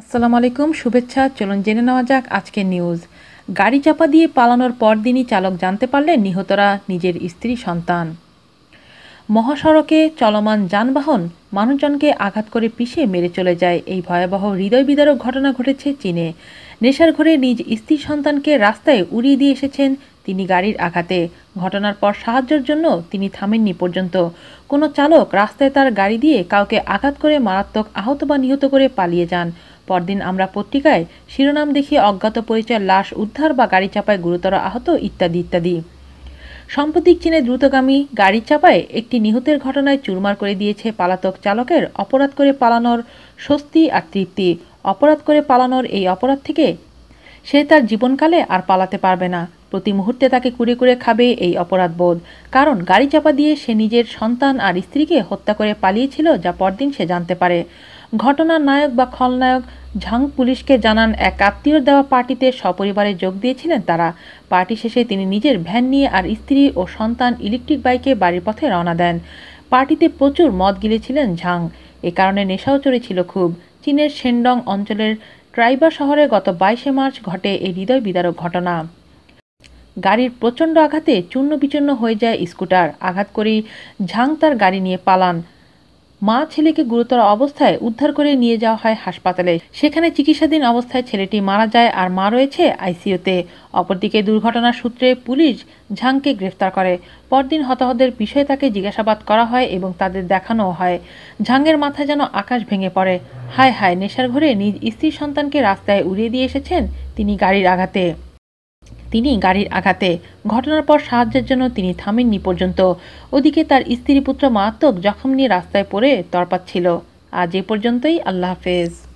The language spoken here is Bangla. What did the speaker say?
আসসালামু আলাইকুম, শুভেচ্ছা। চলুন জেনে নেওয়া যাক আজকের নিউজ। গাড়ি চাপা দিয়ে পালানোর পর পরদিনই চালক জানতে পারলেন নিহতরা নিজের স্ত্রী, সন্তান। মহাসড়কে চলমান যানবাহন মানুষজনকে আঘাত করে পিষে মেরে চলে যায় এই ভয়াবহ হৃদয় বিদারক ঘটনা ঘটেছে চীনে। নেশার ঘরে নিজ স্ত্রী, সন্তানকে রাস্তায় উড়িয়ে দিয়ে এসেছেন তিনি গাড়ির আঘাতে। ঘটনার পর সাহায্যের জন্য তিনি থামেননি পর্যন্ত। কোনো চালক রাস্তায় তার গাড়ি দিয়ে কাউকে আঘাত করে মারাত্মক আহত বা নিহত করে পালিয়ে যান। পরদিন আমরা পত্রিকায় শিরোনাম দেখি অজ্ঞাত পরিচয় লাশ উদ্ধার বা গাড়ি চাপায় গুরুতর আহত ইত্যাদি ইত্যাদি। সাম্প্রতিক চীনে দ্রুতগামী গাড়ি চাপায় একটি নিহতের ঘটনায় চুরমার করে দিয়েছে পালাতক চালকের অপরাধ করে পালানোর স্বস্তি আর তৃপ্তি। অপরাধ করে পালানোর এই অপরাধ থেকে সে তার জীবনকালে আর পালাতে পারবে না। প্রতি মুহূর্তে তাকে কুড়ে কুড়ে খাবে এই অপরাধবোধ কারণ গাড়ি চাপা দিয়ে সে নিজের সন্তান আর স্ত্রীকে হত্যা করে পালিয়েছিল যা পরদিন সে জানতে পারে। ঘটনার নায়ক বা খলনায়ক ঝাং পুলিশকে জানান, এক আত্মীয়র দেওয়া পার্টিতে সপরিবারে যোগ দিয়েছিলেন তারা। পার্টি শেষে তিনি নিজের ভ্যান নিয়ে আর স্ত্রী ও সন্তান ইলেকট্রিক বাইকে বাড়ির পথে রওনা দেন। পার্টিতে প্রচুর মদ গিলেছিলেন ঝাং। এ কারণে নেশাও চড়েছিল খুব। চীনের সেনডং অঞ্চলের ট্রাইবা শহরে গত বাইশে মার্চ ঘটে এই হৃদয় বিদারক ঘটনা। গাড়ির প্রচণ্ড আঘাতে চূর্ণ বিচূর্ণ হয়ে যায় স্কুটার। আঘাত করেই ঝাং তার গাড়ি নিয়ে পালান। মা ছেলেকে গুরুতর অবস্থায় উদ্ধার করে নিয়ে যাওয়া হয় হাসপাতালে। সেখানে চিকিৎসাধীন অবস্থায় ছেলেটি মারা যায় আর মা রয়েছে আইসিইউতে। অপরদিকে দুর্ঘটনার সূত্রে পুলিশ ঝাংকে গ্রেফতার করে। পরদিন হতাহতের বিষয়ে তাকে জিজ্ঞাসাবাদ করা হয় এবং তাদের দেখানো হয়। ঝাংয়ের মাথায় যেন আকাশ ভেঙে পড়ে। হায় হায়, নেশার ঘরে নিজ স্ত্রী সন্তানকে রাস্তায় উড়িয়ে দিয়ে এসেছেন তিনি গাড়ির আঘাতে। তিনি গাড়ির আঘাতে। ঘটনার পর সাহায্যের জন্য তিনি থামেননি পর্যন্ত। ওদিকে তার স্ত্রী পুত্র মারাত্মক জখম নিয়ে রাস্তায় পড়ে তরপাচ্ছিল আজ এ পর্যন্তই। আল্লাহ হাফেজ।